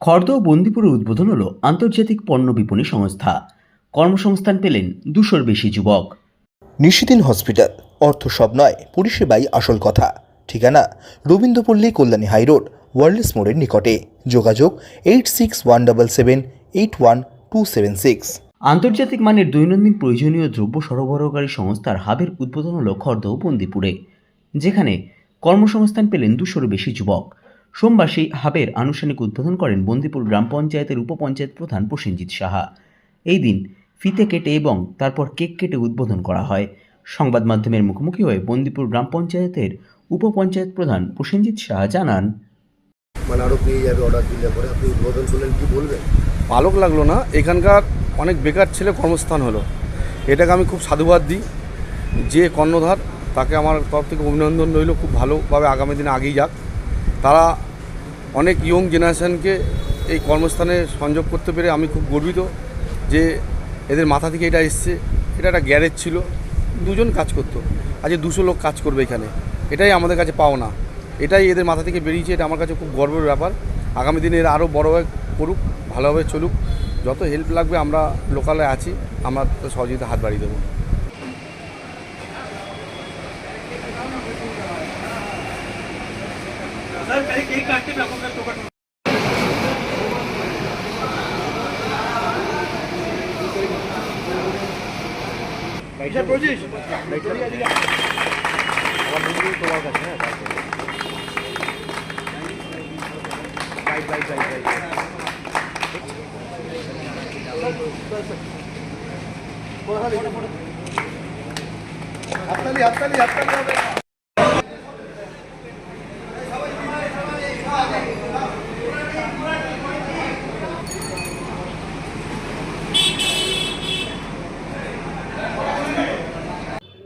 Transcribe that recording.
খর্দ ও বন্দিপুরে উদ্বোধন হলো আন্তর্জাতিক পণ্য বিপণী সংস্থা। কর্মসংস্থান পেলেন দুশোর বেশি যুবক। নিশিদিন হসপিটাল অর্থ সব নয় পরিষেবাই আসল কথা। ঠিকানা রবীন্দ্রপল্লী কল্যাণী হাইরোড ওয়ার্ল্ডস মোড়ের নিকটে। যোগাযোগ eight six one double seven eight one two seven six. আন্তর্জাতিক মানের দৈনন্দিন প্রয়োজনীয় দ্রব্য সরবরাহকারী সংস্থার হাবের উদ্বোধন হল খর্দ ও বন্দিপুরে যেখানে কর্মসংস্থান পেলেন দুশোর বেশি যুবক। সোমবার সেই হাবের আনুষ্ঠানিক উদ্বোধন করেন বন্দিপুর গ্রাম পঞ্চায়েতের উপপঞ্চায়েত প্রধান প্রসেনজিৎ সাহা। এই দিন ফিতে কেটে এবং তারপর কেক কেটে উদ্বোধন করা হয়। সংবাদ মাধ্যমের মুখোমুখি হয়ে বন্দিপুর গ্রাম পঞ্চায়েতের উপপঞ্চায়েত প্রধান প্রসেনজিৎ সাহা জানান মানে আরও পেয়ে যাবে অর্ডার দিলে পরে আপনি উদ্বোধন করলেন কি বলবেন? ভালো লাগল না, এখানকার অনেক বেকার ছেলে কর্মস্থান হলো। এটাকে আমি খুব সাধুবাদ দিই। যে কর্ণধার, তাকে আমার তরফ থেকে অভিনন্দন রইল, খুব ভালোভাবে আগামী দিনে আগেই যাক। তারা অনেক ইয়ং জেনারেশনকে এই কর্মস্থানে সংযোগ করতে পেরে আমি খুব গর্বিত যে এদের মাথা থেকে এটা এসছে। এটা একটা গ্যারেজ ছিল, দুজন কাজ করতো। আজ দুশো লোক কাজ করবে এখানে। এটাই আমাদের কাছে পাওনা। এটাই এদের মাথা থেকে বেরিয়েছে, এটা আমার কাছে খুব গর্বের ব্যাপার। আগামী দিনে এরা আরও বড়োভাবে করুক, ভালোভাবে চলুক। যত হেল্প লাগবে আমরা লোকালে আছি, আমরা সহযোগিতা হাত বাড়িয়ে দেবো। হাততালি হাততালি হাততালি হবে